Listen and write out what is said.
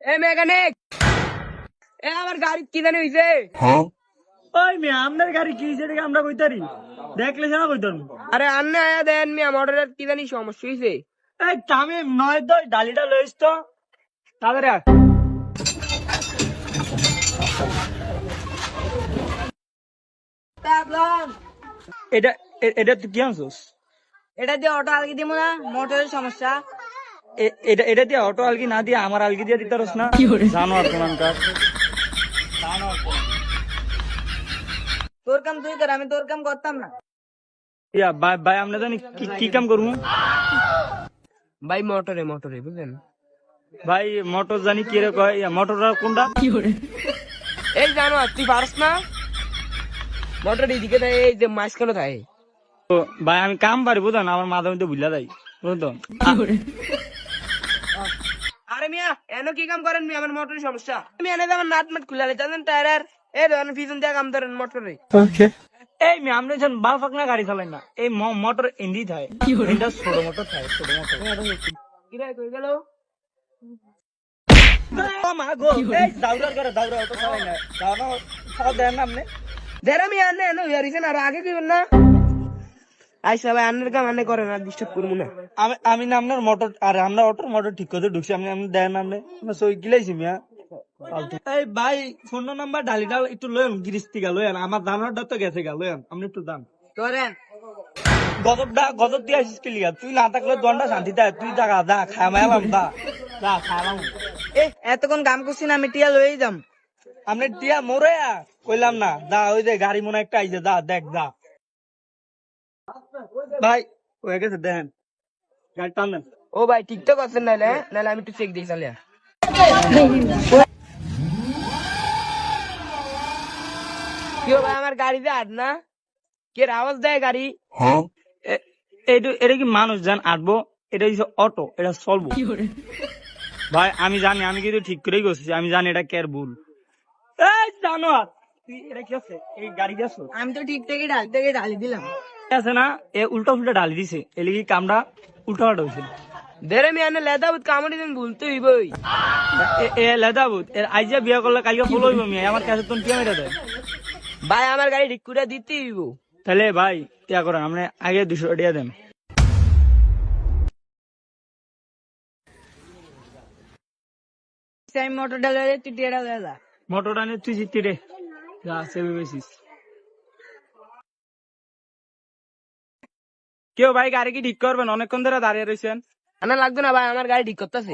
এ mechanic! এ আমার গাড়ি কি জানি হইছে? ওই মেয়ে আপনার গাড়ি কি যেটাকে আমরা কইতারি। দেখলে না কইতার আরে আন্নে আয়া দেন মিয়া মোটরের কি জানি সমস্যা হইছে। এই কামে নয় তো ডালিটা লইস তো। তাদের এটা এটা তুই কি আনছিস? এটা দিয়ে অটো আলগি দিব না মোটরের সমস্যা। এটা এটা দিয়ে অটো আলগি না দিয়ে আমার আলগি দিয়ে দিতে না। জানো আর তোর কাম তুই কর আমি তোর কাম করতাম না। ইয়া ভাই ভাই আমরা জানি কি কি কাম করব? ভাই মোটরে মোটরে বুঝলেন? ভাই মোটর জানি কি রে কয়? ইয়া মোটর কোনটা? এই জানো তুই পারস না? মোটর এদিকে থাকে এই যে মাঝখানে তো ভাই আমি কাম পারি বুঝলেন? আমার মাথা মধ্যে ভুলা যাই বুঝলেন আরে মিয়া এনো কি কাম করেন মিয়া? আমার মোটরের সমস্যা। আমি এনে আমার নাট মাট খুলে জানেন টায়ার এই ধরেন পিছন দিয়ে কাম ধরেন মোটরে এই মেয়ে আমরা যখন বাল ফাঁকনা গাড়ি চালাই না এই মোটর ইন্দি থাকে এটা ছোট মোটর থাকে ছোট মোটর কিরে কই গেল? মা গো এই দাউরার করে দাউরা অটো চালাই না। দাউরা খাওয়া দেন আপনি। দেরা মিয়া এনে এনে হইয়ারিছেন আর আগে কইবেন না? আইসা ভাই আন্নের কাম আন্নে করেন আর ডিস্টার্ব করব না। আমি আমি না আপনার মোটর আরে আমরা অটোর মোটর ঠিক করে ঢুকছি আপনি আপনি দেন না আপনি আমরা সই গিলাইছি মিয়া। এই ভাই ফোন নাম্বার ডালিটা একটু লয়েন গিরিস থেকে লয়েন আমার দানারটা তো গেছে গা লয়েন আপনি একটু দান। করেন গজবটা গজব দিয়ে আসিস কি লিগা? তুই না থাকলে দোয়ানটা শান্তি তুই টাকা দা খায় মায়ালাম দা দা খায়ালাম এ এতক্ষণ কাম করছি না আমি টিয়া লই যাম। আপনি টিয়া মরে কইলাম না দা ওই যে গাড়ি মনে একটা আইছে দা দেখ দা ভাই হয়ে গেছে দেখেন গাড়ি টান দেন। ও ভাই ঠিকঠাক আছেন নাইলে নাইলে আমি একটু চেক দিই চালিয়া কি হলো ভাই আমার গাড়িতে আট না? কে আওয়াজ দেয় গাড়ি? এ- এইটো এটা কি মানুষ জান? আটবো? এটা হচ্ছে অটো এটা চলবো। ভাই আমি জানি আমি কিন্তু ঠিক করেই করছি আমি জানি এটা কের ভুল। এই জানোয়ার! তুই এটা কি আছে? এই গাড়ি গেছো আমি তো ঠিক থেকে ডাল থেকে ঢালি দিলাম। আছে না এ উল্টা উল্টা ঢালি দিছে। এর কি কামটা উল্টা পাল্টা হয়েছিল দেরে মি আনে কামড়ি দিন ভুলতে হইবই। এ- এ লেদাবুত এর আইজা বিয়া করলে কালকে ফলো হইব মিয়া আমার কাছে তুমি টিয়া মেরে দেয় ভাই আমার গাড়ি ঠিক করে দিতে হইব। তাহলে ভাই ইয়া করেন আপনি আগে দুশো টাকা দেন। আমি মোটর ডালে তুই টিয়াটা লয়ে যা। মোটরটা নিয়ে তুই জিততি রে। কেউ ভাই গাড়ি কি ঠিক করবেন অনেকক্ষণ ধরে দাঁড়িয়ে রয়েছেন না লাগবে না ভাই আমার গাড়ি ঠিক করতেছে।